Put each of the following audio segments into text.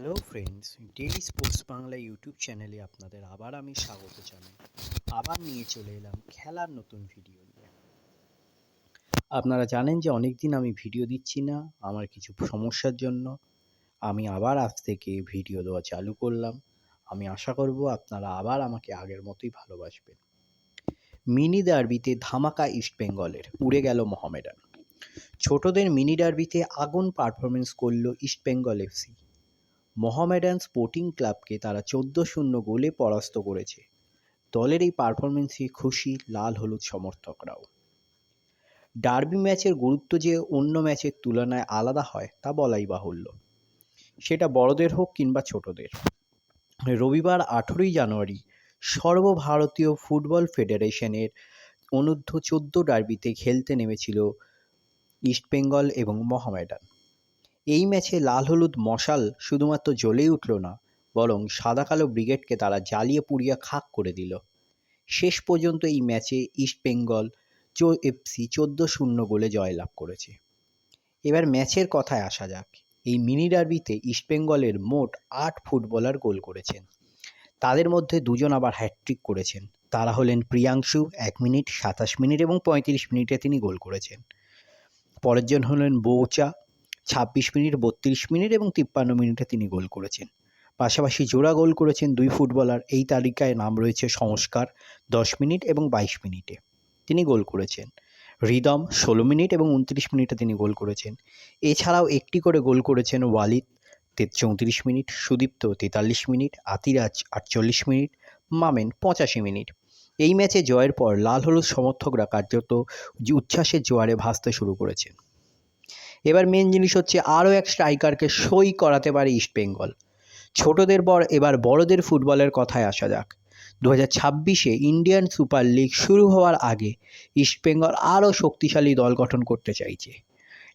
Hello friends daily sports Bangla YouTube চ্যানেলে আপনাদের আবার আমি স্বাগত জানাই। আবার নিয়ে চলে এলাম খেলার নতুন ভিডিও নিয়ে। আপনারা জানেন যে অনেক দিন আমি ভিডিও দিচ্ছি না, আমার কিছু সমস্যার জন্য। আমি আবার আজ থেকে ভিডিও দেওয়া চালু করলাম। আমি আশা করব আপনারা আবার আমাকে আগের মতোই ভালোবাসবেন। মিনি ডার্বিতে ধামাকা ইস্ট বেঙ্গলের, উড়ে গেল মোহামেডান। ছোটদের মিনি ডার্বিতে আগুন পারফরমেন্স করল ইস্ট বেঙ্গল এফসি। মোহামেডান স্পোর্টিং ক্লাবকে তারা চোদ্দ শূন্য গোলে পরাস্ত করেছে। দলের এই পারফরমেন্সে খুশি লাল হলুদ সমর্থকরাও। ডার্বি ম্যাচের গুরুত্ব যে অন্য ম্যাচের তুলনায় আলাদা হয়, তা বলাই বাহুল্য। সেটা বড়দের হোক কিংবা ছোটদের। রবিবার আঠেরোই জানুয়ারি সর্বভারতীয় ফুটবল ফেডারেশনের অনূর্ধ্ব চোদ্দ ডার্বিতে খেলতে নেমেছিল ইস্টবেঙ্গল এবং মোহামেডান। এই ম্যাচে লাল হলুদ মশাল শুধুমাত্র জ্বলেই উঠল না, বরং সাদা কালো ব্রিগেডকে তারা জ্বালিয়ে পুড়িয়ে খাক করে দিল। শেষ পর্যন্ত এই ম্যাচে ইস্টবেঙ্গল চো এফসি চোদ্দ শূন্য গোলে জয়লাভ করেছে। এবার ম্যাচের কথায় আসা যাক। এই মিনি ডার্বিতে ইস্টবেঙ্গলের মোট আট ফুটবলার গোল করেছেন। তাদের মধ্যে দুজন আবার হ্যাটট্রিক করেছেন। তারা হলেন প্রিয়াংশু এক মিনিট, সাতাশ মিনিট এবং পঁয়ত্রিশ মিনিটে তিনি গোল করেছেন। পরের জন হলেন বৌচা ছাব্বিশ মিনিট, বত্রিশ মিনিট এবং তিপ্পান্ন মিনিটে তিনি গোল করেছেন। পাশাপাশি জোড়া গোল করেছেন দুই ফুটবলার। এই তালিকায় নাম রয়েছে সংস্কার, দশ মিনিট এবং বাইশ মিনিটে তিনি গোল করেছেন। রিদম, ষোলো মিনিট এবং উনত্রিশ মিনিটে তিনি গোল করেছেন। এছাড়াও একটি করে গোল করেছেন ওয়ালিদ চৌত্রিশ মিনিট, সুদীপ্ত তেতাল্লিশ মিনিট, আতিরাজ আটচল্লিশ মিনিট, মামেন পঁচাশি মিনিট। এই ম্যাচে জয়ের পর লাল হলুদ সমর্থকরা কার্যত উচ্ছ্বাসের জোয়ারে ভাসতে শুরু করেছে এবার মেন জিনিস হচ্ছে আরও এক স্ট্রাইকারকে সই করাতে পারে ইস্টবেঙ্গল ছোটদের পর এবার বড়দের ফুটবলের কথায় আসা যাক। দু হাজার ছাব্বিশে ইন্ডিয়ান সুপার লিগ শুরু হওয়ার আগে ইস্টবেঙ্গল আরও শক্তিশালী দল গঠন করতে চাইছে।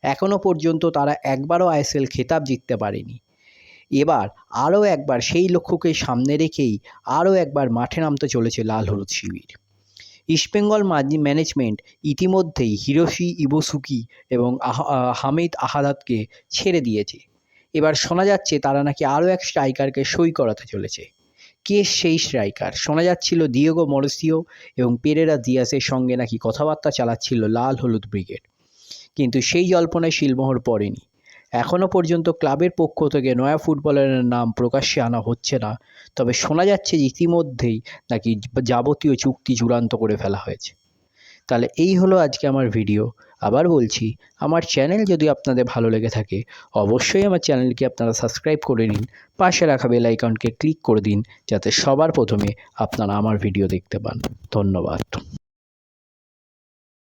এখনও পর্যন্ত তারা একবারও আইএসএল খেতাব জিততে পারেনি। এবার আরও একবার সেই লক্ষ্যকে সামনে রেখেই আরও একবার মাঠে নামতে চলেছে লাল হলুদ শিবির। ইস্টবেঙ্গল ম্যানেজমেন্ট ইতিমধ্যেই হিরোশি, ইবোসুকি এবং হামিদ আহাদাতকে ছেড়ে দিয়েছে। এবার শোনা যাচ্ছে তারা নাকি আরও এক স্ট্রাইকারকে সই করাতে চলেছে। কে সেই স্ট্রাইকার? শোনা যাচ্ছিল দিয়েগো মরসিও এবং পেরেরা দিয়াসের সঙ্গে নাকি কথাবার্তা চালাচ্ছিল লাল হলুদ ব্রিগেড। কিন্তু সেই জল্পনায় শিলমোহর পড়েনি। এখনও পর্যন্ত ক্লাবের পক্ষ থেকে নয়া ফুটবলারের নাম প্রকাশ্যে আনা হচ্ছে না। তবে শোনা যাচ্ছে যে ইতিমধ্যেই নাকি যাবতীয় চুক্তি চূড়ান্ত করে ফেলা হয়েছে। তাহলে এই হলো আজকে আমার ভিডিও আবার বলছি, আমার চ্যানেল যদি আপনাদের ভালো লেগে থাকে, অবশ্যই আমার চ্যানেলকে আপনারা সাবস্ক্রাইব করে নিন, পাশে রাখা বেল আইকনকে ক্লিক করে দিন, যাতে সবার প্রথমে আপনারা আমার ভিডিও দেখতে পান। ধন্যবাদ।